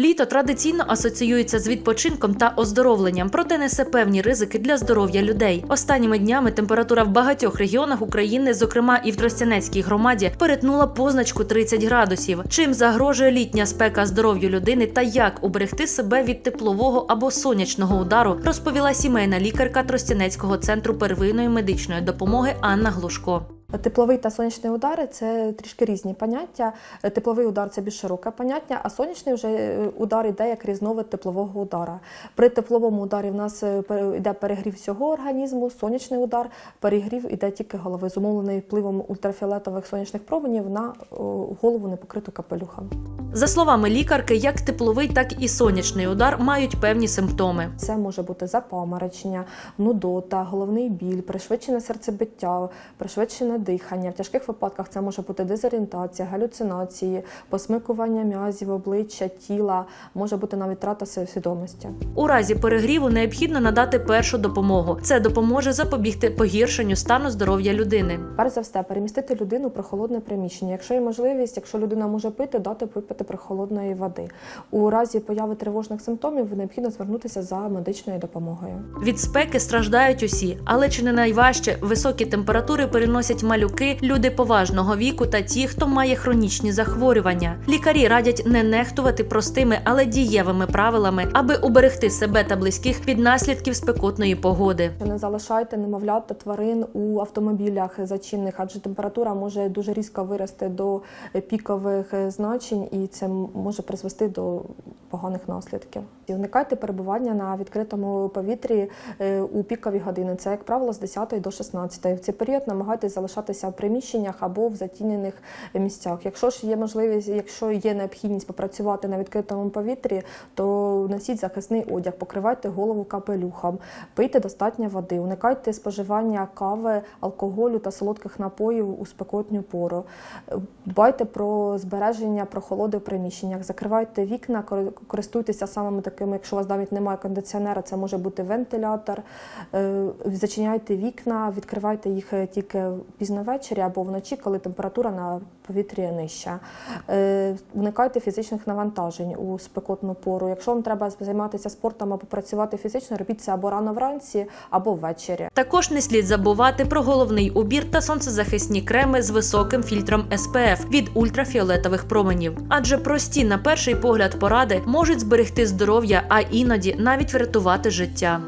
Літо традиційно асоціюється з відпочинком та оздоровленням, проте несе певні ризики для здоров'я людей. Останніми днями температура в багатьох регіонах України, зокрема і в Тростянецькій громаді, перетнула позначку 30 градусів. Чим загрожує літня спека здоров'ю людини та як уберегти себе від теплового або сонячного удару, розповіла сімейна лікарка Тростянецького центру первинної медичної допомоги Анна Глушко. Тепловий та сонячний удари це трішки різні поняття. Тепловий удар це більш широке поняття, а сонячний вже е, удар йде як різновид теплового удара. При тепловому ударі в нас е, йде перегрів всього організму, сонячний удар, перегрів іде тільки голови, зумовлений впливом ультрафіолетових сонячних променів на голову не покриту капелюхом. За словами лікарки, як тепловий, так і сонячний удар мають певні симптоми. Це може бути запаморочення, нудота, головний біль, пришвидшене серцебиття, пришвидшене дихання. В тяжких випадках це може бути дезорієнтація, галюцинації, посмикування м'язів, обличчя, тіла, може бути навіть трата свідомості. У разі перегріву необхідно надати першу допомогу. Це допоможе запобігти погіршенню стану здоров'я людини. Перш за все, перемістити людину в прохолодне приміщення. Якщо є можливість, якщо людина може пити, дати випити прохолодної води. У разі появи тривожних симптомів необхідно звернутися за медичною допомогою. Від спеки страждають усі, але чи не найважче високі температури переносять малюки, люди поважного віку та ті, хто має хронічні захворювання. Лікарі радять не нехтувати простими, але дієвими правилами, аби уберегти себе та близьких від наслідків спекотної погоди. Не залишайте немовлят та тварин у автомобілях зачинних, адже температура може дуже різко вирости до пікових е, значень, і це може призвести до поганих наслідків. І уникайте перебування на відкритому повітрі е, у пікові години. Це, як правило, з 10 до 16. В цей період намагайтесь залишатися в приміщеннях або в затінених місцях. Якщо ж є можливість, якщо є необхідність попрацювати на відкритому повітрі, то носіть захисний одяг, покривайте голову капелюхом, пийте достатньо води, уникайте споживання кави, алкоголю та солодких напоїв у спекотню пору. Дбайте про збереження прохолоди в приміщеннях, закривайте вікна, користуйтеся самими такими, якщо у вас навіть немає кондиціонера, це може бути вентилятор. Е, Зачиняйте вікна, відкривайте їх е, тільки пізно ввечері або вночі, коли температура на повітрі нижча. Е, Уникайте фізичних навантажень у спекотну пору. Якщо вам треба займатися спортом або працювати фізично, робіть це або рано вранці, або ввечері. Також не слід забувати про головний убір та сонцезахисні креми з високим фільтром SPF від ультрафіолетових променів. Адже прості на перший погляд поради можуть зберегти здоров'я, а іноді навіть врятувати життя.